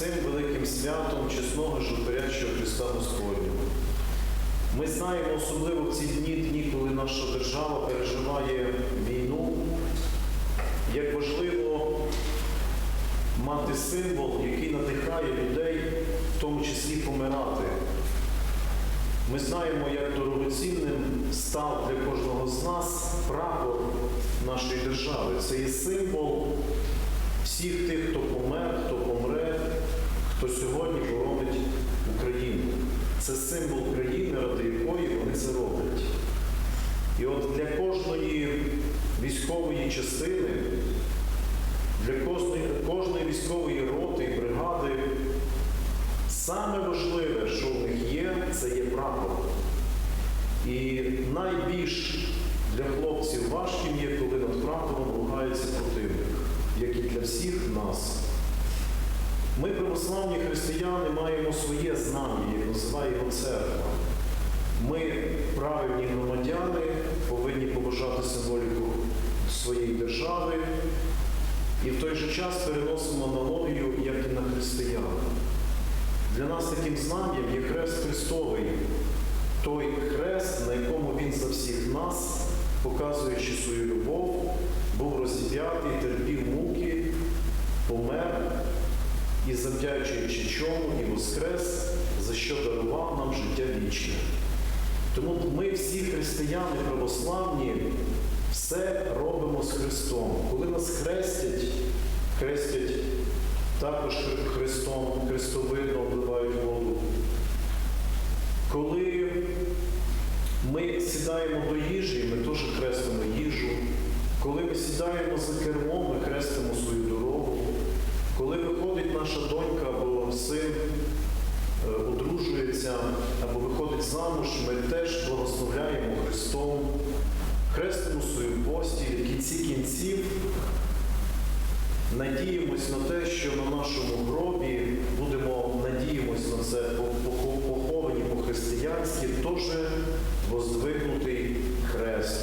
цим великим святом чесного животворящого Христа Господнього. Ми знаємо особливо в ці дні, дні, коли наша держава переживає війну, як важливо мати символ, який надихає людей, в тому числі помирати. Ми знаємо, як дорогоцінним став для кожного з нас прапор нашої держави. Це є символ всіх тих, хто помер, хто помре, хто сьогодні боронить Україну. Це символ країни, ради якої вони це роблять. І от для кожної військової частини, для кожної, кожної військової роти і бригади саме важливе, що в них є, це є прапор. І найбільш для хлопців важким є, коли над прапором ругається противник, як і для всіх нас. Ми, православні християни, маємо своє знам'я, як називає його церква. Ми, правильні громадяни, повинні побажати символіку своєї держави і в той же час переносимо аналогію, як і на християн. Для нас таким знам'ям є хрест Христовий, той хрест, на якому Він за всіх нас, показуючи свою любов, був розіп'ятий, терпів муки, помер і завдячуючи чому і воскрес, за що дарував нам життя вічне. Тому ми всі християни православні все робимо з Христом. Коли нас хрестять, хрестять також Христом, хрестовидно обливають воду. Коли ми сідаємо до їжі, ми теж хрестимо їжу. Коли ми сідаємо за кермом, ми хрестимо свою дорогу. Коли виходить наша донька або син, е, одружується або виходить замуж, ми теж благословляємо Христом, хрестимо свою пості, в кінці кінців надіємось на те, що на нашому гробі будемо, надіємось на це, по- по- поховані по-християнськи, теж воздвигнутий хрест,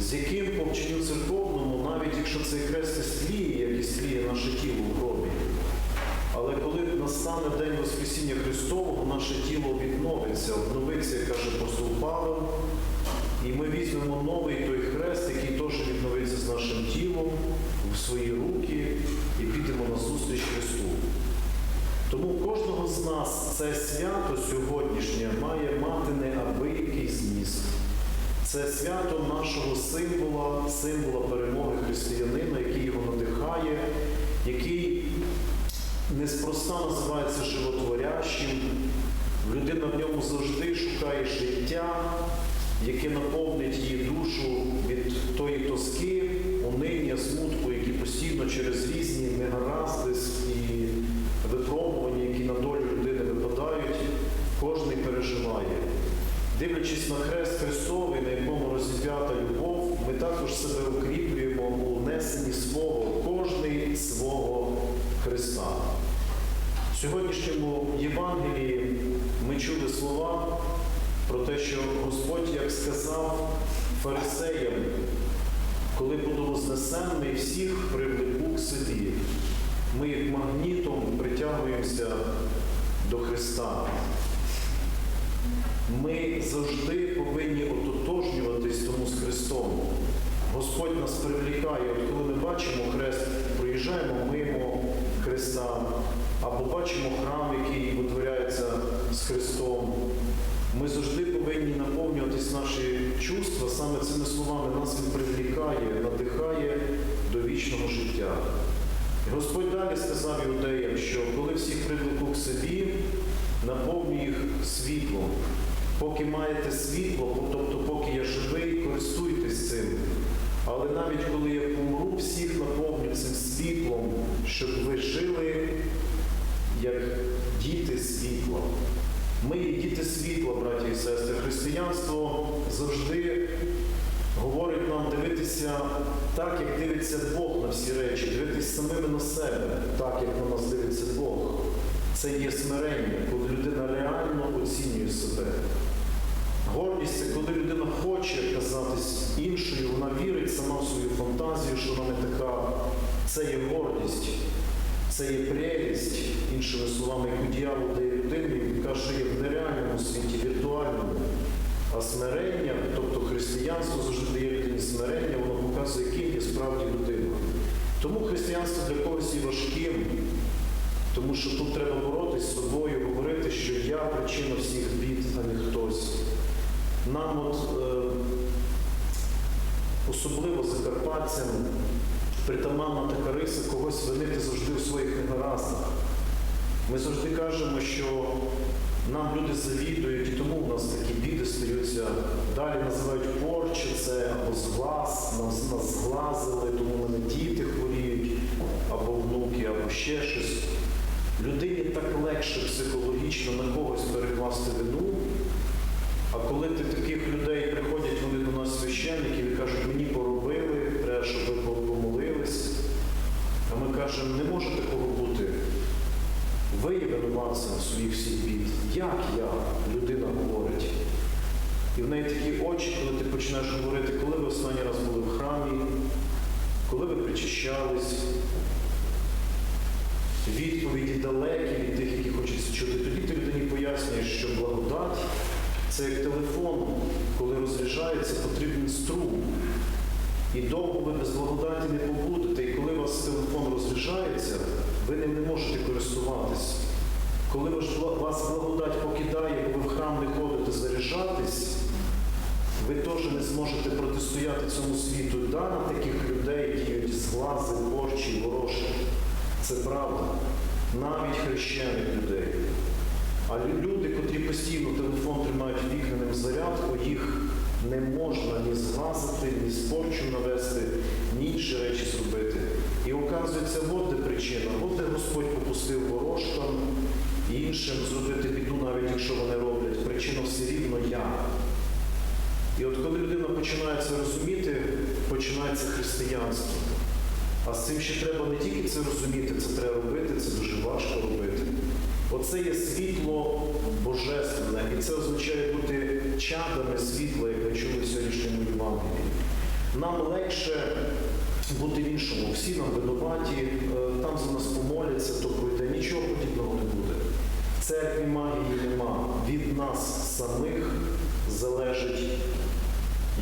з яким по вченню церковному, навіть якщо цей хрест і сліє, як і сліє наше тіло в коли настане день Воскресіння Христового, наше тіло відновиться, обновиться, як каже апостол Павел, і ми візьмемо новий той хрест, який теж відновиться з нашим тілом в свої руки і підемо на зустріч Христу. Тому кожного з нас це свято сьогоднішнє має мати неабиякий зміст. Це свято нашого символа, символа перемоги християнина, який його надихає, який неспроста називається животворящим. Людина в ньому завжди шукає життя, яке наповнить її душу від тої тоски, униття, смутку, які постійно через різні негаразди і випробування, які на долю людини випадають, кожен переживає. Дивлячись на хрест Христовий, на якому розіп'ята любов, ми також себе укріплюємо у несенні свого, кожний свого Христа. В сьогоднішньому Євангелії ми чули слова про те, що Господь, як сказав фарисеям, коли буду вознесений, всіх привлеку к собі. Ми як магнітом притягуємося до Христа. Ми завжди повинні ототожнюватись тому з Христом. Господь нас привлікає, от коли ми бачимо хрест, проїжджаємо мимо Христа, або бачимо храм, який витворяється з Христом. Ми завжди повинні наповнюватись наші чувства саме цими словами. Нас Він привлікає, надихає до вічного життя. Господь далі сказав іудеям, що коли всіх привлеку к собі, наповню їх світлом. Поки маєте світло, тобто поки я живий, користуйтесь цим. Але навіть коли я помру, всіх наповню цим світлом, щоб ви жили як діти світла. Ми є діти світла, браті і сестри. Християнство завжди говорить нам дивитися так, як дивиться Бог на всі речі, дивитися самими на себе, так, як на нас дивиться Бог. Це є смирення, коли людина реально оцінює себе. Гордість це коли людина хоче казатись іншою, вона вірить сама в свою фантазію, що вона не така. Це є гордість. це є прелість, іншими словами, яку дьявол дає людині, що є в нереальному світі, віртуальному. А смирення, тобто християнство завжди дає людині смирення, воно показує, яким є справді людина. Тому християнство для когось є важким, тому що тут треба боротися з собою, говорити, що я причина всіх бід, а не хтось. Нам от е, особливо закарпатцям притаманна така риса когось винити завжди у своїх негараздах. Ми завжди кажемо, що нам люди завідують, і тому у нас такі біди стаються. Далі називають порча, це або зглаз, нас, нас зглазили, тому в мене діти хворіють, або внуки, або ще щось. Людині так легше психологічно на когось перекласти вину. А коли ти таких людей приходять вони до нас священників і кажуть, мені поробили, треба, щоб ви помолились. А ми кажемо, не може такого бути. Ви є винуватцем своїх всіх бід. Як я? Людина говорить. І в неї такі очі, коли ти починаєш говорити, коли ви останній раз були в храмі, коли ви причащались, відповіді далекі від тих, які хочеться чути. Тоді ти людині пояснюєш, що благодать це як телефон, коли розряджається, потрібен струм. І довго ви без благодаті не побудете. І коли у вас телефон розряджається, ви ним не можете користуватись. Коли вас благодать покидає, бо ви в храм не ходите заряджатись, ви теж не зможете протистояти цьому світу. Да, на таких людей, є зглази, порчі, ворожки. Це правда. Навіть хрещених людей. А люди, котрі постійно телефон тримають вікненим зарядку, їх не можна ні зглазити, ні спорчу навести, ні інші речі зробити. І оказується, от де причина, от де Господь попустив ворожкам іншим зробити біду, навіть якщо вони роблять. Причина все рівно я. І от коли людина починає це розуміти, починається християнство. А з цим ще треба не тільки це розуміти, це треба робити, це дуже важко робити. Оце є світло божественне, і це означає бути чадами світла, як ми чули в сьогоднішньому Євангелії. Нам легше бути в іншому. Всі нам винуваті, е, там за нас помоляться, то пройде. Нічого подібного не буде. Церкві магії нема. Від нас самих залежить,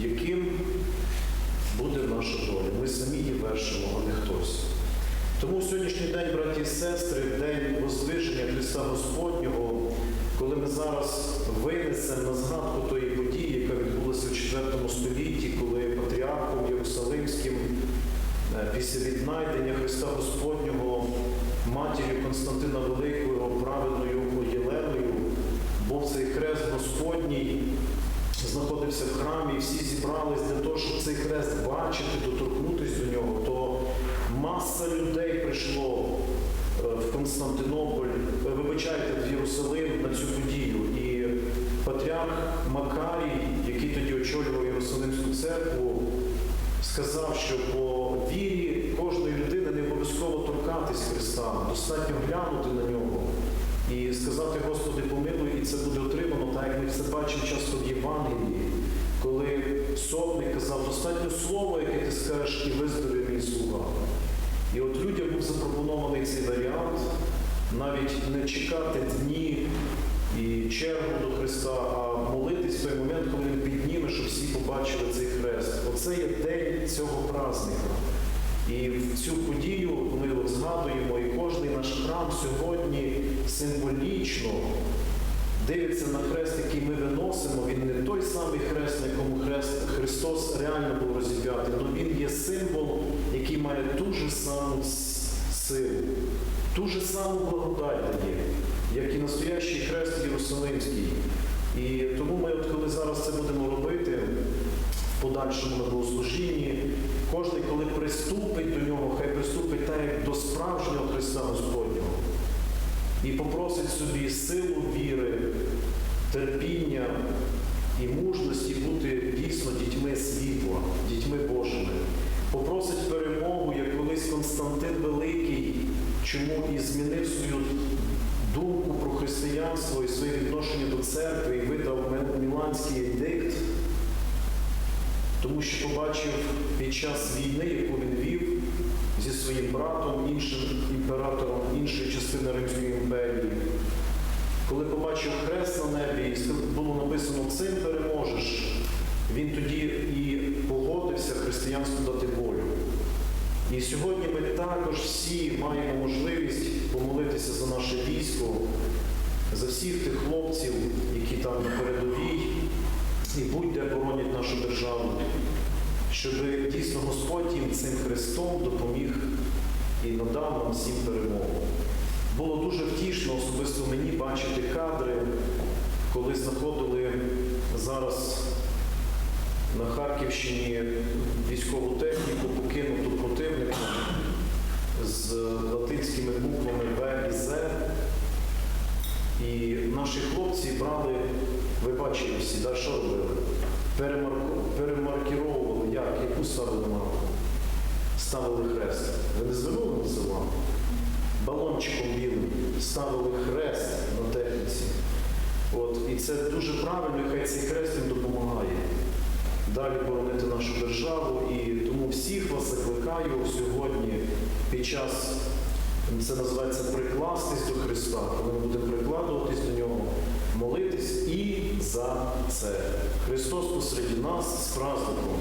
яким буде наша доля. Ми самі її вершимо, а не хтось. Тому сьогоднішній день, браті і сестри, день возвишення Христа Господнього, коли ми зараз винесемо на згадку тої події, яка відбулася в IV столітті, коли патріархом Єрусалимським е, після віднайдення Христа Господнього матір'ю Константина Великого, праведною Єленою, був цей хрест Господній, знаходився в храмі, і всі зібрались для того, щоб цей хрест бачити, доторкнутися маса людей прийшло е, в Константинополь, е, вибачайте, в Єрусалим на цю подію. І патріарх Макарій, який тоді очолював Єрусалимську церкву, сказав, що по вірі кожної людини не обов'язково торкатись Христа, достатньо глянути на нього і сказати, Господи, помилуй, і це буде отримано, так як ми це бачимо часто в Євангелії, коли сотник казав, достатньо слово, яке ти скажеш, і виздорові мій слуга. І от людям був запропонований цей варіант, навіть не чекати дні і чергу до Христа, а молитись в той момент, коли він підніме, щоб всі побачили цей хрест. Оце є день цього праздника. І в цю подію ми згадуємо, і кожний наш храм сьогодні символічно дивиться на хрест, який ми виносимо. Він не той самий хрест, на якому хрест Христос реально був розіп'ятий, але він є символ, який має ту ж саму силу, ту ж саму благодать дає, як і настоящий хрест Єрусалимський. І тому ми, от коли зараз це будемо робити, в подальшому на богослужінні, кожен, коли приступить до нього, хай приступить так, як до справжнього Христа Господнього. І попросить собі силу віри, терпіння і мужності бути дійсно дітьми світла, дітьми Божими. Попросить перемогу, як колись Константин Великий, чому і змінив свою думку про християнство і своє відношення до церкви, і видав Міланський едикт, тому що побачив під час війни, яку він вів зі своїм братом, іншим імператором іншої частини Римської імперії. Коли побачив хрест на небі, і було написано цим переможеш, він тоді і погодився християнству дати волю. І сьогодні ми також всі маємо можливість помолитися за наше військо, за всіх тих хлопців, які там на передовій і будь-де боронять нашу державу, щоб дійсно Господь їм цим Христом допоміг і надав нам всім перемогу. Було дуже втішно особисто мені бачити кадри, коли знаходили зараз на Харківщині військову техніку, покинуту противником з латинськими буквами В і З. І наші хлопці брали, ви бачили всі, да, що робили? Перемарку, перемаркіровували, як, яку ставили марку? Ставили хрест. Ви не звернули на це увагу? Балончиком білим ставили хрест на техніці. От, і це дуже правильно, хай цей хрест їм допомагає далі боронити нашу державу. І тому всіх вас закликаю сьогодні під час, це називається прикластись до Христа, коли ми будемо прикладуватись до нього, молитись і за це. Христос посеред нас з праздником.